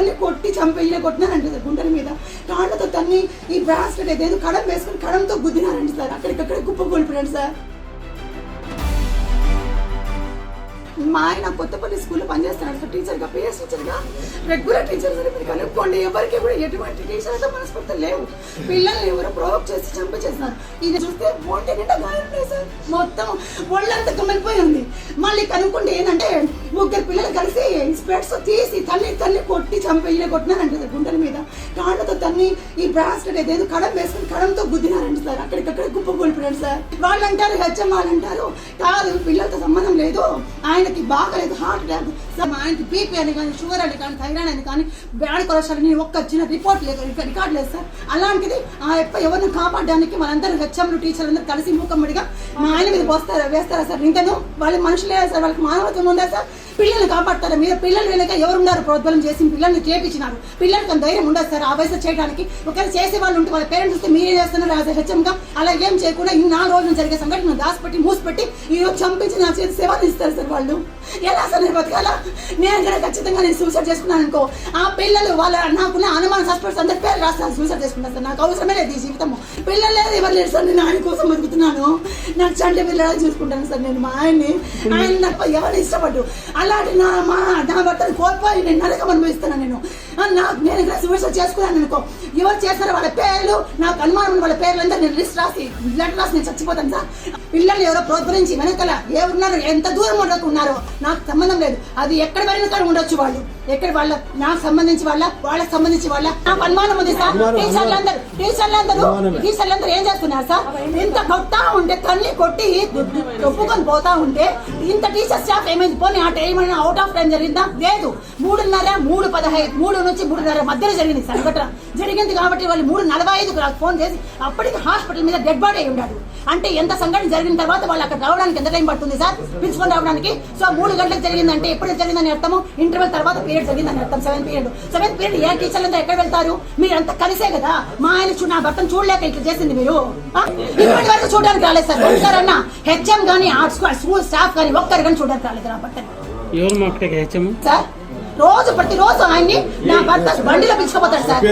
తన్ని కొట్టి చంపేయిన కొట్టినారంట సార్ గుండెల మీద. కాళ్ళతో తన్ని ఈ బ్రాస్లెట్ అయితే ఏదో కడం వేసుకుని కడంతో గుద్దినారంట సార్. అక్కడికక్కడ కుప్ప కూలిపోయాడు సార్. మా ఆయన కొత్తపల్లి స్కూల్లో పనిచేస్తున్నాడు సార్. టీచర్గా పిఎస్ టీచర్గా రెగ్యులర్ టీచర్ సార్ మీరు కనుక్కోండి. ఎవరికి కూడా ఎటువంటి టీచర్తో మనస్ఫూర్తి లేవు. పిల్లల్ని ఎవరు ప్రోవోక్ చేసి చంపేసేస్తున్నారు ఇది చూస్తే ఒంటి నిండా గాయాలున్నాయి సార్. మొత్తం ఒళ్ళంతా కమిలిపోయి ఉంది. మళ్ళీ కనుక్కుంటే ఏంటంటే ముగ్గురు పిల్లలు కలిసి స్పెట్స్ తీసి తల్లి తల్లి కొట్టి చంపి కొట్టినారంట సార్ గుండెల మీద. కాళ్ళతో తన్ని ఈ బ్రాస్లెట్ అయితే ఏదో కడం వేసుకుని కడంతో గుద్దినారంట సార్. అక్కడికక్కడ గుప్ప కూలిపోయాడు సార్. వాళ్ళు అంటారు హెచ్ఎం వాళ్ళు అంటారు కాదు పిల్లలతో సంబంధం లేదు. ఆయనకి బాగలేదు హార్ట్ అటాక్ సార్ ఆయనకి బీపీ అని కానీ షుగర్ అని కానీ థైరాయిడ్ అని కానీ బ్యాడ్ కొలెస్ట్రాల్ అని ఒక్క చిన్న రిపోర్ట్ లేదు. రికార్డ్ లేదు సార్. అలాంటిది ఆ యొక్క ఎవరిని కాపాడడానికి వాళ్ళందరూ హెచ్ఎంలు టీచర్లు అందరూ కలిసి మూకమ్మడిగా మా ఆయన మీద పోస్తారా వేస్తారా సార్? ఇంకను వాళ్ళ మనుషులే సార్. వాళ్ళకి మానవత్వం ఉందా సార్? పిల్లల్ని కాపాడతారా మీరు? పిల్లలు వెనక ఎవరున్నారు? ప్రోద్బలం చేసి పిల్లల్ని చేపించినారు. పిల్లలకి ధైర్యం ఉండదు సార్. ఆ వయసు చేయడానికి ఒకవేళ చేసే వాళ్ళు ఉంటే వాళ్ళ పేరెంట్స్ వస్తే మీరే చేస్తున్నారు? యాజ్ హెచ్ఎంగా అలా ఏం చేయకుండా ఇన్ని నాలుగు రోజులు జరిగే సంఘటన దాచిపెట్టి మూసిపెట్టి ఈ రోజు చంపించి నా చేతి సేవలు ఇస్తారు సార్ వాళ్ళు. ఎలా సార్ నేను బతకాలా? నేను కూడా ఖచ్చితంగా నేను సూసైడ్ చేసుకున్నాను అనుకో. ఆ పిల్లలు వాళ్ళ నాకున్న అనుమాన సస్పెక్ట్స్ అందరి పేరు రాస్తాను. సూసైడ్ చేసుకుంటాను సార్. నాకు అవసరమే లేదు ఈ జీవితం పిల్లలు లేదు ఎవరు లేదు సార్. నేను ఆయన కోసం బతుకుతున్నాను. నాకు చంటి పిల్లలు చూసుకుంటాను సార్ నేను. మా ఆయన్ని ఆయన నాకు ఎవరిని ఇష్టపడ్డు? అలాంటి నా మా నా భర్తను కోల్పోయి నేను నరకం అనుభవిస్తాను నేను. నాకు నేను ఇక్కడ సూసైడ్ చేసుకున్నాను అనుకో. ఎవరు చేస్తారో వాళ్ళ పేర్లు నాకు అనుమానం వాళ్ళ పేర్లు అంతా నేను లిస్ట్ రాసి బ్లడ్ రాసి నేను చచ్చిపోతాను సార్. పిల్లలు ఎవరో ప్రోత్సహించి వెనకాల ఎవరున్నారు ఎంత దూరం ఉండకు ఉన్నారో నాకు సంబంధం లేదు. అది ఎక్కడ వెళ్ళిన కాడ ఉండొచ్చు వాళ్ళు. ఎక్కడ వాళ్ళ నాకు సంబంధించి వాళ్ళ వాళ్ళకి సంబంధించి వాళ్ళ. నాకు అనుమానం ఉంది సార్. టీచర్లందరూ టీచర్లందరూ టీచర్లందరూ ఏం చేస్తున్నారు సార్? ఇంత కొట్టా ఉంటే తల్లి కొట్టి ఒప్పుకొని పోతా ఉంటే ఇంత టీచర్ స్టాఫ్ ఏమైంది? పోనీ ఆ టైం అయినా అవుట్ ఆఫ్ టైం జరిగిందా? లేదు. మూడున్నర మూడు పదహైదు మూడు నుంచి మూడున్నర మధ్యలో జరిగింది సంఘటన జరిగింది కాబట్టి వాళ్ళు మూడు నలభై ఐదుకు నాకు ఫోన్ చేసి అప్పటికి హాస్పిటల్ మీద డెడ్ బాడీ అయి ఉన్నాడు అంటే ఎంత సంఘటన జరిగిన తర్వాత వాళ్ళు అక్కడ రావడానికి ఎంత టైం పడుతుంది సార్? పిలుచుకొని రావడానికి? సో మూడు గంటలకు జరిగిందంటే ఎప్పుడు జరిగిందని అర్థము? ఇంటర్వెల్ తర్వాత పీరియడ్ జరిగిందని అర్థం. సెవెన్ పీరియడ్ సెవెంత్ పీరియడ్ ఏ టీచర్లు అంతా ఎక్కడ వెళ్తారు? మీరంతా కలిసే కదా? మా ఆయన చూ నా భర్తను చూడలేక ఇట్లా చేసింది మీరు? ఇప్పటి వరకు చూడడానికి రాలేదు సార్. ఒక్కరన్నా హెచ్ఎం కానీ ఆర్ట్ స్కూల్ స్టాఫ్ కానీ ఒక్కరు కానీ చూడడానికి రాలేదు నా భర్తని. సార్ రోజు ప్రతిరోజు ఆయన్ని నా భర్త బండిలో పిలుచుకుపోతాడు సార్.